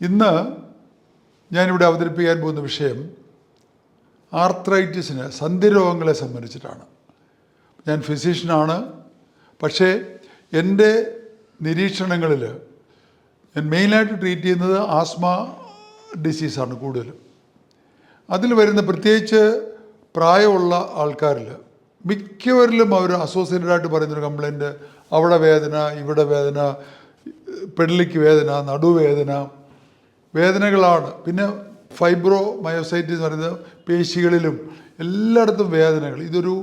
ഇന്ന് ഞാനിവിടെ അവതരിപ്പിക്കാൻ പോകുന്ന വിഷയം ആർത്രൈറ്റിസിന് സന്ധിരോഗങ്ങളെ സംബന്ധിച്ചിട്ടാണ്. ഞാൻ ഫിസിഷ്യനാണ് പക്ഷേ എന്റെ നിരീക്ഷണങ്ങളിൽ ഞാൻ മെയിനായിട്ട് ട്രീറ്റ് ചെയ്യുന്നത് ആസ്മ ഡിസീസാണ് കൂടുതലും. അതിൽ വരുന്ന പ്രത്യേകിച്ച് പ്രായമുള്ള ആൾക്കാരിൽ മിക്കവരിലും അവർ അസോസിയേറ്റഡ് ആയിട്ട് പറയുന്നൊരു കംപ്ലൈന്റ് അവിടെ വേദന ഇവിടെ വേദന പെടലിക്ക് വേദന നടുവേദന വേദനകളാണ്. പിന്നെ ഫൈബ്രോ മയോസൈറ്റിസ് എന്ന് പറയുന്നത് പേശികളിലും എല്ലായിടത്തും വേദനകൾ. ഇതൊരു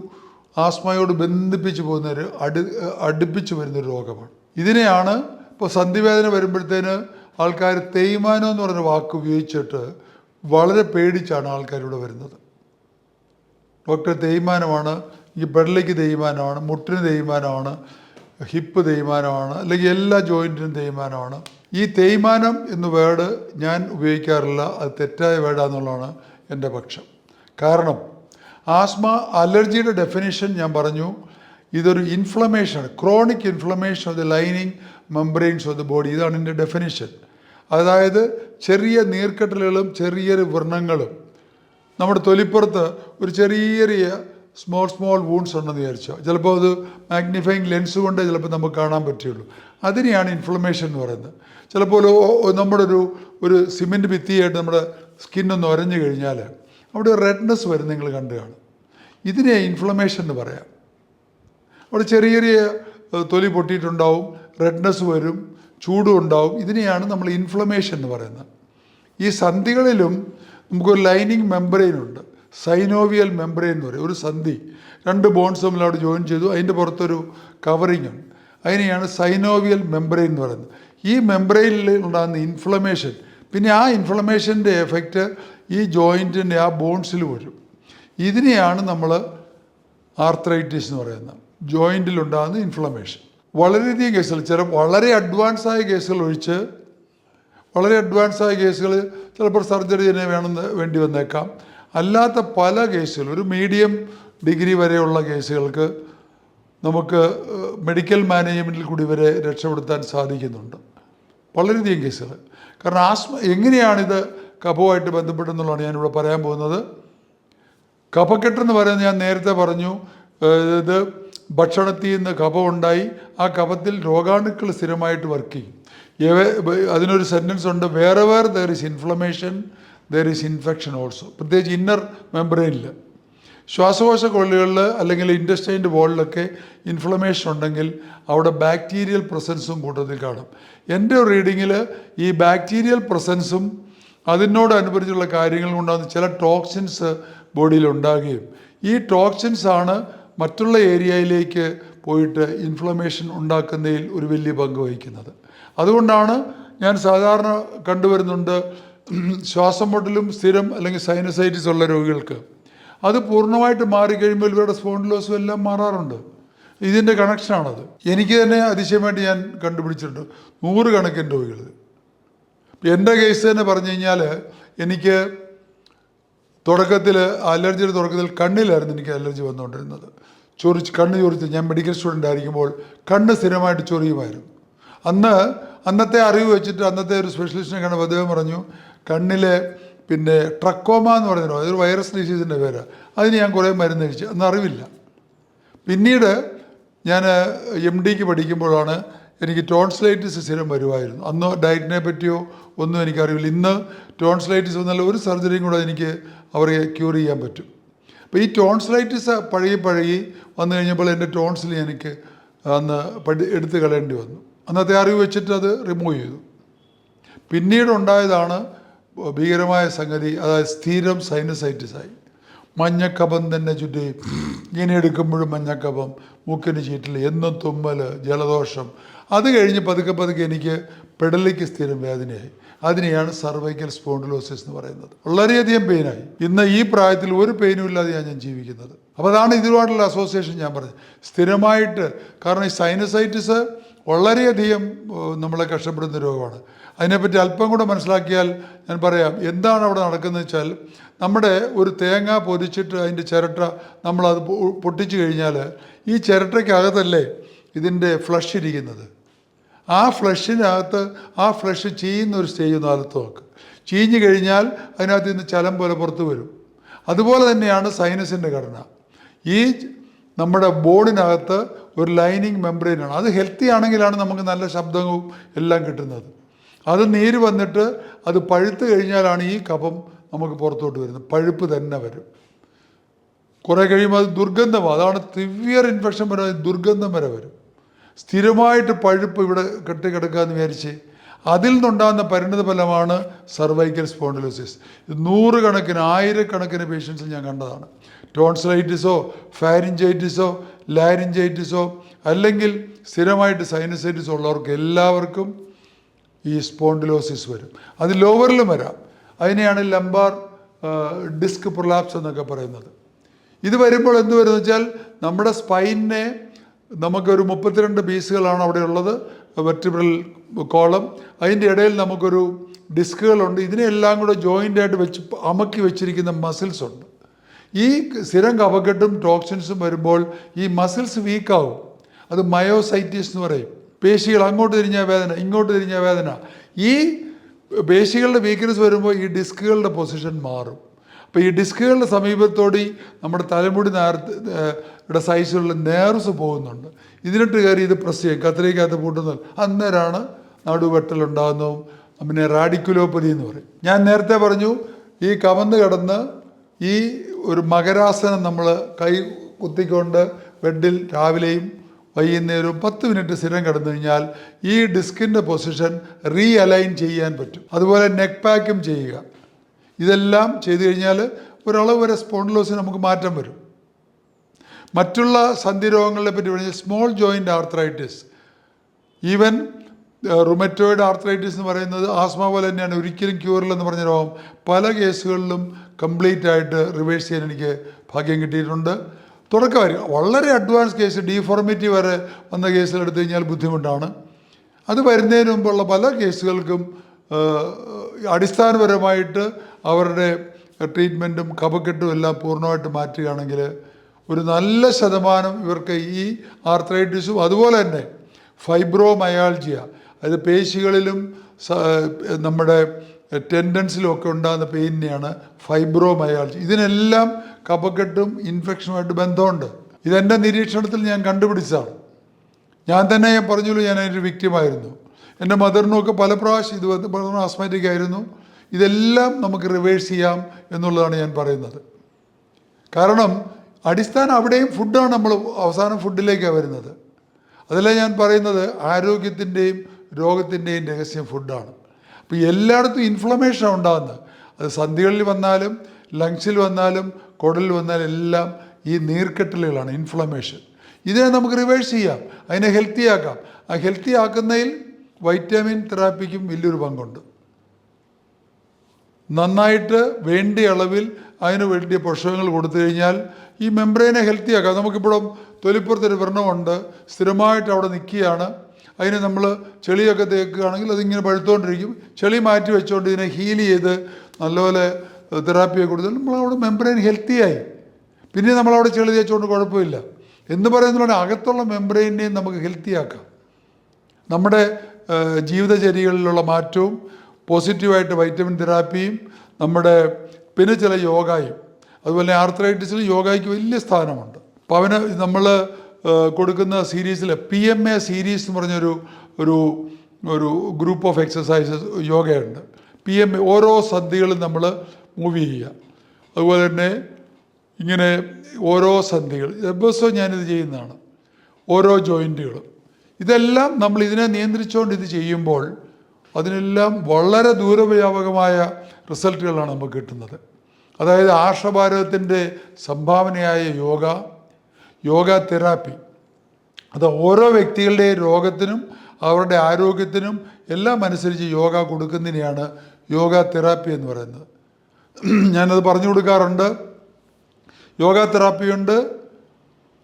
ആസ്മയോട് ബന്ധിപ്പിച്ച് പോകുന്ന ഒരു അടു അടുപ്പിച്ച് വരുന്നൊരു രോഗമാണ്. ഇതിനെയാണ് ഇപ്പോൾ സന്ധിവേദന വരുമ്പോഴത്തേന് ആൾക്കാർ തേയ്മാനം എന്ന് പറഞ്ഞ വാക്ക് ഉപയോഗിച്ചിട്ട് വളരെ പേടിച്ചാണ് ആൾക്കാർ ഇവിടെ വരുന്നത്. ഡോക്ടർ തേയ്മാനമാണ് ഈ ബെഡലേക്ക് തേയ്മാനമാണ് മുട്ടിന് തേയ്മാനമാണ് ഹിപ്പ് തേയ്മാനമാണ് അല്ലെങ്കിൽ എല്ലാ ജോയിന്റിനും തേയ്മാനമാണ്. ഈ തേയ്മാനം എന്ന വേർഡ് ഞാൻ ഉപയോഗിക്കാറില്ല. അത് തെറ്റായ വേർഡാന്നുള്ളതാണ് എന്റെ പക്ഷം. കാരണം ആസ്മ അലർജിയുടെ ഡെഫിനേഷൻ ഞാൻ പറഞ്ഞു. ഇതൊരു inflammation chronic inflammation of the lining membranes of the body ഇതാണ് എന്റെ ഡെഫിനേഷൻ അതായത് ചെറിയ നീർക്കെട്ടലുകളും ചെറിയൊരു വ്രണങ്ങളും. നമ്മുടെ തൊലിപ്പുറത്ത് ഒരു ചെറിയ ചെറിയ സ്മോൾ സ്മോൾ വൂൺസ് ഉണ്ടെന്ന് വിചാരിച്ചോ. ചിലപ്പോൾ അത് മാഗ്നിഫൈങ് ലെൻസ് കൊണ്ട് ചിലപ്പോൾ നമുക്ക് കാണാൻ പറ്റുള്ളൂ അതിനെയാണ് ഇൻഫ്ലമേഷൻ എന്ന് പറയുന്നത്. ചിലപ്പോൾ നമ്മുടെ ഒരു ഒരു സിമെന്റ് ഭിത്തിയായിട്ട് നമ്മുടെ സ്കിന്നൊന്ന് ഉരഞ്ഞു കഴിഞ്ഞാൽ അവിടെ റെഡ്നെസ് വരും നിങ്ങൾ കണ്ടു കാണും. ഇതിനെ ഇൻഫ്ലമേഷൻ എന്ന് പറയാം. അവിടെ ചെറിയ ചെറിയ തൊലി പൊട്ടിയിട്ടുണ്ടാവും റെഡ്നെസ് വരും ചൂടും ഉണ്ടാവും. ഇതിനെയാണ് നമ്മൾ ഇൻഫ്ലമേഷൻ എന്ന് പറയുന്നത്. ഈ സന്ധികളിലും നമുക്കൊരു ലൈനിങ് മെമ്പറൈൻ ഉണ്ട്. സൈനോവിയൽ മെമ്പറൈൻ എന്ന് പറയും. ഒരു സന്ധി. രണ്ട് ബോൺസ് തമ്മിൽ അവിടെ ജോയിൻ ചെയ്തു. അതിന്റെ പുറത്തൊരു കവറിങ് ഉണ്ട്. അതിനെയാണ് സൈനോവിയൽ മെമ്പറൈൻ എന്ന് പറയുന്നത്. ഈ മെമ്പറൈനിൽ ഉണ്ടാകുന്ന ഇൻഫ്ലമേഷൻ പിന്നെ ആ ഇൻഫ്ലമേഷന്റെ എഫക്റ്റ് ഈ ജോയിന്റിന്റെ ആ ബോൺസിൽ വരും. ഇതിനെയാണ് നമ്മൾ ആർത്രൈറ്റിസ് എന്ന് പറയുന്നത്. ജോയിന്റിലുണ്ടാകുന്ന ഇൻഫ്ലമേഷൻ വളരെയധികം കേസുകൾ ചില വളരെ അഡ്വാൻസ് ആയ കേസുകൾ ഒഴിച്ച് വളരെ അഡ്വാൻസ് ആയ കേസുകൾ ചിലപ്പോൾ സർജറി തന്നെ വേണമെന്ന് വേണ്ടി വന്നേക്കാം. അല്ലാത്ത പല കേസുകൾ ഒരു മീഡിയം ഡിഗ്രി വരെയുള്ള കേസുകൾക്ക് നമുക്ക് മെഡിക്കൽ മാനേജ്മെന്റിൽ കൂടി ഇവരെ രക്ഷപ്പെടുത്താൻ സാധിക്കുന്നുണ്ട്. വളരെയധികം കേസുകൾ. കാരണം ആസ്മ എങ്ങനെയാണിത് കഫവുമായിട്ട് ബന്ധപ്പെട്ടെന്നുള്ളതാണ് ഞാനിവിടെ പറയാൻ പോകുന്നത്. കഫക്കെട്ടെന്ന് പറയുന്നത് ഞാൻ നേരത്തെ പറഞ്ഞു ഇത് ഭക്ഷണത്തിൽ നിന്ന് കഫം ഉണ്ടായി ആ കഫത്തിൽ രോഗാണുക്കൾ സ്ഥിരമായിട്ട് വർക്ക് ചെയ്യും. അതിനൊരു സെന്റൻസ് ഉണ്ട് വേറെ വേറെ there is inflammation there is infection also പ്രത്യേകിച്ച് ഇന്നർ മെമ്പറൈനിൽ ശ്വാസകോശ കൊള്ളികളിൽ അല്ലെങ്കിൽ ഇൻഡസ്റ്റൈന്റെ വോളിലൊക്കെ ഇൻഫ്ലമേഷൻ ഉണ്ടെങ്കിൽ അവിടെ ബാക്ടീരിയൽ പ്രസൻസും കൂട്ടത്തിൽ കാണും. എന്റെ ഒരു റീഡിങ്ങിൽ ഈ ബാക്ടീരിയൽ പ്രസൻസും അതിനോടനുബന്ധിച്ചുള്ള കാര്യങ്ങൾ ഉണ്ടാകുന്ന ചില ടോക്സിൻസ് ബോഡിയിൽ ഉണ്ടാകുകയും. ഈ ടോക്സിൻസ് ആണ് മറ്റുള്ള ഏരിയയിലേക്ക് പോയിട്ട് ഇൻഫ്ലമേഷൻ ഉണ്ടാക്കുന്നതിൽ ഒരു വലിയ പങ്ക് വഹിക്കുന്നത്. അതുകൊണ്ടാണ് ഞാൻ സാധാരണ കണ്ടുവരുന്നുണ്ട് ശ്വാസം മുട്ടലും സ്ഥിരം അല്ലെങ്കിൽ സൈനസൈറ്റിസ് ഉള്ള രോഗികൾക്ക്. അത് പൂർണമായിട്ട് മാറിക്കഴിയുമ്പോൾ ഇവരുടെ സ്പോണ്ടിലോസും എല്ലാം മാറാറുണ്ട്. ഇതിന്റെ കണക്ഷനാണത് എനിക്ക് തന്നെ അതിശയമായിട്ട് ഞാൻ കണ്ടുപിടിച്ചിട്ടുണ്ട്. നൂറുകണക്കിന് രോഗികൾ. എന്റെ കേസ് തന്നെ പറഞ്ഞു കഴിഞ്ഞാൽ എനിക്ക് തുടക്കത്തിൽ അലർജിയുടെ തുടക്കത്തിൽ കണ്ണിലായിരുന്നു എനിക്ക് അലർജി വന്നുകൊണ്ടിരുന്നത്. ചൊറിച്ച് കണ്ണ് ചൊറിച്ച് ഞാൻ മെഡിക്കൽ സ്റ്റുഡന്റ് ആയിരിക്കുമ്പോൾ കണ്ണ് സ്ഥിരമായിട്ട് ചൊറിയുമായിരുന്നു. അന്ന് അന്നത്തെ അറിവ് വെച്ചിട്ട് അന്നത്തെ ഒരു സ്പെഷ്യലിസ്റ്റിനെ കണ്ടപ്പോൾ അദ്ദേഹം പറഞ്ഞു കണ്ണിലെ പിന്നെ ട്രക്കോമ എന്ന് പറയുന്നത് അതൊരു വൈറസ് ഡിസീസിന്റെ പേര്. അതിന് ഞാൻ കുറേ മരുന്ന് കഴിച്ചു. അന്ന് അറിവില്ല പിന്നീട് ഞാൻ എം ഡിക്ക് പഠിക്കുമ്പോഴാണ് എനിക്ക് ടോൺസ്ലൈറ്റിസ് സ്ഥിരം വരുമായിരുന്നു അന്ന് ഡയറ്റിനെ പറ്റിയോ ഒന്നും എനിക്കറിയില്ല ഇന്ന് ടോൺസ്ലൈറ്റിസ് വന്നാൽ ഒരു സർജറിയും കൂടെ എനിക്ക് അവരെ ക്യൂർ ചെയ്യാൻ പറ്റും. അപ്പോൾ ഈ ടോൺസ്ലൈറ്റിസ് പഴകി പഴകി വന്നു കഴിഞ്ഞപ്പോൾ എന്റെ ടോൺസിൽ എനിക്ക് അന്ന് പഠി എടുത്ത് കളയേണ്ടി വന്നു. അന്നത്തെ അറിവ് വെച്ചിട്ട് അത് റിമൂവ് ചെയ്തു. പിന്നീട് ഉണ്ടായതാണ് ഭീകരമായ സംഗതി അതായത് സ്ഥിരം സൈനസൈറ്റിസായി മഞ്ഞക്കപം തന്നെ ചുറ്റി ഇങ്ങനെ എടുക്കുമ്പോഴും മഞ്ഞക്കപം മൂക്കിന് ചീറ്റിൽ എന്നും തുമ്മൽ ജലദോഷം. അത് കഴിഞ്ഞ് പതുക്കെ പതുക്കെ എനിക്ക് പെടലിക്ക് സ്ഥിരം വേദനയായി. അതിനെയാണ് സർവൈക്കൽ സ്പോണ്ടിലോസിസ് എന്ന് പറയുന്നത്. വളരെയധികം പെയിനായി ഇന്ന് ഈ പ്രായത്തിൽ ഒരു പെയിനും ഇല്ലാതെയാണ് ഞാൻ ജീവിക്കുന്നത്. അപ്പോൾ അതാണ് ഇതുമായിട്ടുള്ള അസോസിയേഷൻ ഞാൻ പറഞ്ഞത്. സ്ഥിരമായിട്ട് കാരണം ഈ സൈനസൈറ്റിസ് വളരെയധികം നമ്മളെ കഷ്ടപ്പെടുന്ന രോഗമാണ്. അതിനെപ്പറ്റി അല്പം കൂടെ മനസ്സിലാക്കിയാൽ ഞാൻ പറയാം. എന്താണ് അവിടെ നടക്കുന്നത് വെച്ചാൽ നമ്മുടെ ഒരു തേങ്ങ പൊരിച്ചിട്ട് അതിന്റെ ചിരട്ട നമ്മളത് പൊട്ടിച്ചു കഴിഞ്ഞാൽ ഈ ചിരട്ടയ്ക്കകത്തല്ലേ ഇതിന്റെ ഫ്ലഷ് ഇരിക്കുന്നത്? ആ ഫ്ലഷിനകത്ത് ആ ഫ്ലഷ് ചീയുന്ന ഒരു സ്റ്റേജ് ഒന്ന് അകത്ത് നോക്ക്. ചീഞ്ഞു കഴിഞ്ഞാൽ അതിനകത്ത് നിന്ന് ചലം പോലെ പുറത്ത് വരും. അതുപോലെ തന്നെയാണ് സൈനസിന്റെ ഘടന. ഈ നമ്മുടെ ബോർഡിനകത്ത് ഒരു ലൈനിങ് മെമ്പറൈനാണ് അത് ഹെൽത്തി ആണെങ്കിലാണ് നമുക്ക് നല്ല ശബ്ദവും എല്ലാം കിട്ടുന്നത്. അത് നീര് വന്നിട്ട് അത് പഴുത്ത് കഴിഞ്ഞാലാണ് ഈ കഫം നമുക്ക് പുറത്തോട്ട് വരുന്നത്. പഴുപ്പ് തന്നെ വരും. കുറേ കഴിയുമ്പോൾ അത് ദുർഗന്ധം അതാണ് തിവ്യർ ഇൻഫെക്ഷൻ വരെ ദുർഗന്ധം വരെ വരും. സ്ഥിരമായിട്ട് പഴുപ്പ് ഇവിടെ കെട്ടിക്കിടക്കാന്ന് വിചാരിച്ച് അതിൽ നിന്നുണ്ടാകുന്ന പരിണിത ഫലമാണ് സർവൈക്കൽ സ്പോണ്ടിലോസിസ് ഇത് നൂറുകണക്കിന് ആയിരക്കണക്കിന് പേഷ്യൻസിൽ ഞാൻ കണ്ടതാണ്. ടോൺസിലൈറ്റിസോ ഫാരിഞ്ചൈറ്റിസോ ലാരിഞ്ചൈറ്റിസോ അല്ലെങ്കിൽ സ്ഥിരമായിട്ട് സൈനസൈറ്റിസോ ഉള്ളവർക്ക് എല്ലാവർക്കും ഈ സ്പോണ്ടിലോസിസ് വരും. അത് ലോവറിലും വരാം. അതിനെയാണ് ലംബാർ ഡിസ്ക് പ്രൊലാപ്സ് എന്നൊക്കെ പറയുന്നത്. ഇത് വരുമ്പോൾ എന്ത് വരുന്നത് വെച്ചാൽ നമ്മുടെ സ്പൈനിനെ നമുക്കൊരു മുപ്പത്തിരണ്ട് പീസുകളാണ് അവിടെ ഉള്ളത് വെർട്ടിബ്രൽ കോളം. അതിന്റെ ഇടയിൽ നമുക്കൊരു ഡിസ്കുകളുണ്ട്. ഇതിനെല്ലാം കൂടെ ജോയിന്റ് ആയിട്ട് വെച്ച് അമക്കി വെച്ചിരിക്കുന്ന മസിൽസ് ഉണ്ട്. ഈ സ്ഥിരം കഫക്കെട്ടും ടോക്സിൻസും വരുമ്പോൾ ഈ മസിൽസ് വീക്കാവും. അത് മയോസൈറ്റിസ് എന്ന് പറയും. പേശികൾ അങ്ങോട്ട് തിരിഞ്ഞ വേദന ഇങ്ങോട്ട് തിരിഞ്ഞ വേദന. ഈ പേശികളുടെ വീക്ക്നെസ് വരുമ്പോൾ ഈ ഡിസ്കുകളുടെ പൊസിഷൻ മാറും. അപ്പോൾ ഈ ഡിസ്കുകളുടെ സമീപത്തോടി നമ്മുടെ തലമുടി നേരത്തെ സൈസിലുള്ള നേർസ് പോകുന്നുണ്ട്. ഇതിനിട്ട് കയറി ഇത് പ്രസ് ചെയ്യും കത്തിരിക്കകത്ത് പൂട്ടുന്നത് അന്നേരമാണ് നടുവെട്ടലുണ്ടാകുന്നതും പിന്നെ റാഡിക്കുലോപ്പതി എന്ന് പറയും. ഞാൻ നേരത്തെ പറഞ്ഞു ഈ കവന്ന് കിടന്ന് ഈ ഒരു മകരാസനം നമ്മൾ കൈ കുത്തിക്കൊണ്ട് ബെഡിൽ രാവിലെയും വൈകുന്നേരവും പത്ത് മിനിറ്റ് സ്ഥിരം കിടന്നു കഴിഞ്ഞാൽ ഈ ഡിസ്കിന്റെ പൊസിഷൻ റീ അലൈൻ ചെയ്യാൻ പറ്റും. അതുപോലെ നെക്ക് പാക്കും ചെയ്യുക. ഇതെല്ലാം ചെയ്തു കഴിഞ്ഞാൽ ഒരളവ് വരെ സ്പോണ്ടിലോസിന് നമുക്ക് മാറ്റം വരും. മറ്റുള്ള സന്ധി രോഗങ്ങളെ പറ്റി പറഞ്ഞാൽ small joint arthritis even rheumatoid arthritis എന്ന് പറയുന്നത് ആസ്മ പോലെ തന്നെയാണ് ഒരിക്കലും ക്യൂറിൽ എന്ന് പറഞ്ഞ രോഗം പല കേസുകളിലും കംപ്ലീറ്റ് ആയിട്ട് റിവേഴ്സ് ചെയ്യാൻ എനിക്ക് ഭാഗ്യം കിട്ടിയിട്ടുണ്ട്. തുടക്കമായിരിക്കും വളരെ അഡ്വാൻസ് കേസ് ഡീഫോർമിറ്റി വരെ വന്ന കേസിൽ എടുത്തു കഴിഞ്ഞാൽ ബുദ്ധിമുട്ടാണ്. അത് വരുന്നതിന് മുമ്പുള്ള പല കേസുകൾക്കും അടിസ്ഥാനപരമായിട്ട് അവരുടെ ട്രീറ്റ്മെന്റും കഫക്കെട്ടും എല്ലാം പൂർണമായിട്ട് മാറ്റുകയാണെങ്കിൽ ഒരു നല്ല ശതമാനം ഇവർക്ക് ഈ ആർത്രൈറ്റിസും അതുപോലെ തന്നെ ഫൈബ്രോമയാൾജിയ അതായത് പേശികളിലും നമ്മുടെ ടെൻഡൻസിലും ഒക്കെ ഉണ്ടാകുന്ന പെയിനെയാണ് ഫൈബ്രോമയാൾജി. ഇതിനെല്ലാം കഫക്കെട്ടും ഇൻഫെക്ഷനുമായിട്ട് ബന്ധമുണ്ട്. ഇതെന്റെ നിരീക്ഷണത്തിൽ ഞാൻ കണ്ടുപിടിച്ചതാണ്. ഞാൻ തന്നെ ഞാൻ പറഞ്ഞുള്ളൂ ഞാൻ അതിന്റെ വിക്റ്റിമായിരുന്നു എന്റെ മദറിനൊക്കെ പല പ്രാവശ്യം ഇത് പറഞ്ഞു ആസ്മാറ്റിക് ആയിരുന്നു. ഇതെല്ലാം നമുക്ക് റിവേഴ്സ് ചെയ്യാം എന്നുള്ളതാണ് ഞാൻ പറയുന്നത്. കാരണം അടിസ്ഥാനം അവിടെയും ഫുഡാണ് നമ്മൾ അവസാനം ഫുഡിലേക്കാണ് വരുന്നത്. അതല്ല ഞാൻ പറയുന്നത്? ആരോഗ്യത്തിന്റെയും രോഗത്തിന്റെയും രഹസ്യം ഫുഡാണ് അപ്പോൾ എല്ലായിടത്തും ഇൻഫ്ലമേഷൻ ഉണ്ടാകുന്നത് അത് സന്ധികളിൽ വന്നാലും ലങ്സിൽ വന്നാലും കുടലിൽ വന്നാലും എല്ലാം ഈ നീർക്കെട്ടലുകളാണ് ഇൻഫ്ലമേഷൻ ഇതിനെ നമുക്ക് റിവേഴ്സ് ചെയ്യാം. അതിനെ ഹെൽത്തി ആക്കാം. ആ ഹെൽത്തി ആക്കുന്നതിൽ വൈറ്റാമിൻ തെറാപ്പിക്കും വലിയൊരു പങ്കുണ്ട്. നന്നായിട്ട് വേണ്ട അളവിൽ അതിന് വേണ്ടിയ പോഷകങ്ങൾ കൊടുത്തു കഴിഞ്ഞാൽ ഈ മെംബ്രെയിനെ ഹെൽത്തി ആക്കാം. നമുക്കിപ്പോഴും തൊലിപ്പുറത്തൊരു വ്രണമുണ്ട് സ്ഥിരമായിട്ട് അവിടെ നിൽക്കുകയാണ്. അതിന് നമ്മൾ ചെളിയൊക്കെ തേക്കുകയാണെങ്കിൽ അതിങ്ങനെ പഴുത്തുകൊണ്ടിരിക്കും. ചെളി മാറ്റി വെച്ചുകൊണ്ട് ഇതിനെ ഹീൽ ചെയ്ത് നല്ലപോലെ തെറാപ്പിയെ കൊടുത്താൽ നമ്മളവിടെ മെംബ്രെയിൻ ഹെൽത്തിയായി പിന്നെ നമ്മളവിടെ ചെളി തേച്ചുകൊണ്ട് കുഴപ്പമില്ല. എന്ന് പറയുന്നതുകൊണ്ട് അകത്തുള്ള മെംബ്രെയിനെയും നമുക്ക് ഹെൽത്തിയാക്കാം നമ്മുടെ ജീവിതചര്യകളിലുള്ള മാറ്റവും പോസിറ്റീവായിട്ട് വൈറ്റമിൻ തെറാപ്പിയും നമ്മുടെ പിന്നെ ചില യോഗയും അതുപോലെ ആർത്രൈറ്റിസിൽ യോഗയ്ക്ക് വലിയ സ്ഥാനമുണ്ട്. അപ്പോൾ അവന് നമ്മൾ കൊടുക്കുന്ന സീരീസിൽ പി എം എ സീരീസ് എന്ന് പറഞ്ഞൊരു ഒരു ഒരു ഗ്രൂപ്പ് ഓഫ് എക്സസൈസസ് യോഗയുണ്ട്. പി എം എ ഓരോ സന്ധികളും നമ്മൾ മൂവ് ചെയ്യുക. അതുപോലെ തന്നെ ഇങ്ങനെ ഓരോ സന്ധികൾ ദിവസവും ഞാനിത് ചെയ്യുന്നതാണ്. ഓരോ ജോയിന്റുകളും ഇതെല്ലാം നമ്മൾ ഇതിനെ നിയന്ത്രിച്ചുകൊണ്ട് ഇത് ചെയ്യുമ്പോൾ അതിനെല്ലാം വളരെ ദൂരവ്യാപകമായ റിസൾട്ടുകളാണ് നമുക്ക് കിട്ടുന്നത്. അതായത് ആർഷഭാരതത്തിന്റെ സംഭാവനയായ യോഗ യോഗ തെറാപ്പി. അത് ഓരോ വ്യക്തികളുടെ രോഗത്തിനും അവരുടെ ആരോഗ്യത്തിനും എല്ലാം അനുസരിച്ച് യോഗ കൊടുക്കുന്നതിനെയാണ് യോഗ തെറാപ്പി എന്ന് പറയുന്നത്. ഞാനത് പറഞ്ഞു കൊടുക്കാറുണ്ട്. യോഗ തെറാപ്പി ഉണ്ട്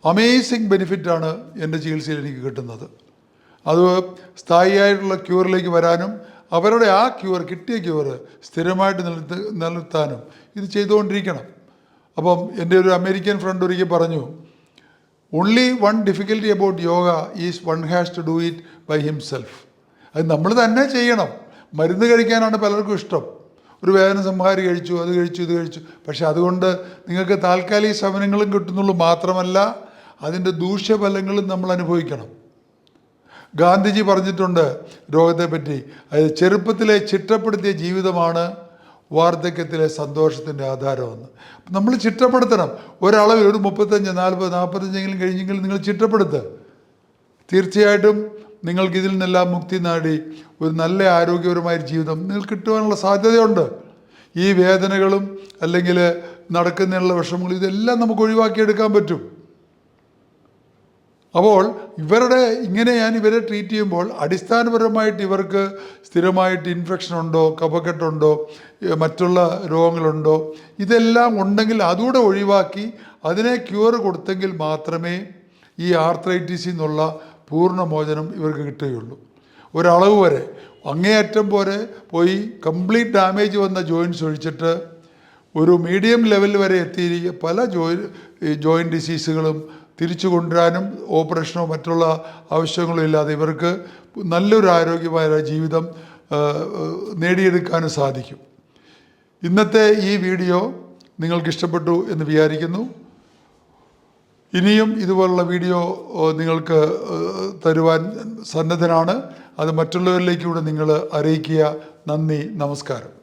അമേസിങ് ബെനിഫിറ്റാണ് എന്റെ ചികിത്സയിൽ എനിക്ക് കിട്ടുന്നത്. അത് സ്ഥായിയായിട്ടുള്ള ക്യൂറിലേക്ക് വരാനും അവരുടെ ആ ക്യൂർ കിട്ടിയ ക്യൂർ സ്ഥിരമായിട്ട് നിലനിർത്ത നിലനിർത്താനും ഇത് ചെയ്തുകൊണ്ടിരിക്കണം. അപ്പം എന്റെ ഒരു അമേരിക്കൻ ഫ്രണ്ട് ഒരിക്കൽ പറഞ്ഞു only one difficulty about yoga is one has to do it by himself അത് നമ്മൾ തന്നെ ചെയ്യണം. മരുന്ന് കഴിക്കാനാണ് പലർക്കും ഇഷ്ടം. ഒരു വേദന സംഹാരി കഴിച്ചു അത് കഴിച്ചു ഇത് കഴിച്ചു. പക്ഷെ അതുകൊണ്ട് നിങ്ങൾക്ക് താൽക്കാലിക ശമനങ്ങളും കിട്ടുന്നുള്ളൂ മാത്രമല്ല അതിന്റെ ദൂഷ്യഫലങ്ങളും നമ്മൾ അനുഭവിക്കണം. ഗാന്ധിജി പറഞ്ഞിട്ടുണ്ട് രോഗത്തെപ്പറ്റി. അതായത് ചെറുപ്പത്തിലെ ചിട്ടപ്പെടുത്തിയ ജീവിതമാണ് വാർദ്ധക്യത്തിലെ സന്തോഷത്തിന്റെ ആധാരമെന്ന്. നമ്മൾ ചിട്ടപ്പെടുത്തണം. ഒരളവിൽ ഒരു മുപ്പത്തഞ്ച് നാൽപ്പത് നാൽപ്പത്തഞ്ചെങ്കിലും കഴിഞ്ഞെങ്കിലും നിങ്ങൾ ചിട്ടപ്പെടുത്തുക തീർച്ചയായിട്ടും നിങ്ങൾക്ക് ഇതിൽ നിന്നെല്ലാം മുക്തി നേടി ഒരു നല്ല ആരോഗ്യപരമായ ജീവിതം നിങ്ങൾക്ക് കിട്ടുവാനുള്ള സാധ്യതയുണ്ട്. ഈ വേദനകളും അല്ലെങ്കിൽ നടക്കുന്നതിനുള്ള വിഷമങ്ങളും ഇതെല്ലാം നമുക്ക് ഒഴിവാക്കിയെടുക്കാൻ പറ്റും. അപ്പോൾ ഇവരുടെ ഇങ്ങനെ ഞാൻ ഇവരെ ട്രീറ്റ് ചെയ്യുമ്പോൾ അടിസ്ഥാനപരമായിട്ട് ഇവർക്ക് സ്ഥിരമായിട്ട് ഇൻഫെക്ഷൻ ഉണ്ടോ കഫക്കെട്ടുണ്ടോ ഏഹ് മറ്റുള്ള രോഗങ്ങളുണ്ടോ ഇതെല്ലാം ഉണ്ടെങ്കിൽ അതുകൂടെ ഒഴിവാക്കി അതിനെ ക്യൂർ കൊടുത്തെങ്കിൽ മാത്രമേ ഈ ആർത്രൈറ്റിസിൽ നിന്നുള്ള പൂർണമോചനം ഇവർക്ക് കിട്ടുകയുള്ളൂ. ഒരളവ് വരെ അങ്ങേയറ്റം പോലെ പോയി കംപ്ലീറ്റ് ഡാമേജ് വന്ന ജോയിൻസ് ഒഴിച്ചിട്ട് ഒരു മീഡിയം ലെവൽ വരെ എത്തിയിരിക്കുക പല ജോയി ജോയിന്റ് ഡിസീസുകളും തിരിച്ചു കൊണ്ടുവരാനും ഓപ്പറേഷനോ മറ്റുള്ള ആവശ്യങ്ങളോ ഇല്ലാതെ ഇവർക്ക് നല്ലൊരു ആരോഗ്യമായ ജീവിതം നേടിയെടുക്കാനും സാധിക്കും. ഇന്നത്തെ ഈ വീഡിയോ നിങ്ങൾക്ക് ഇഷ്ടപ്പെട്ടു എന്ന് വിചാരിക്കുന്നു. ഇനിയും ഇതുപോലുള്ള വീഡിയോ നിങ്ങൾക്ക് തരുവാൻ സന്നദ്ധനാണ്. അത് മറ്റുള്ളവരിലേക്ക് കൂടെ നിങ്ങൾ അറിയിക്കുക. നന്ദി നമസ്കാരം.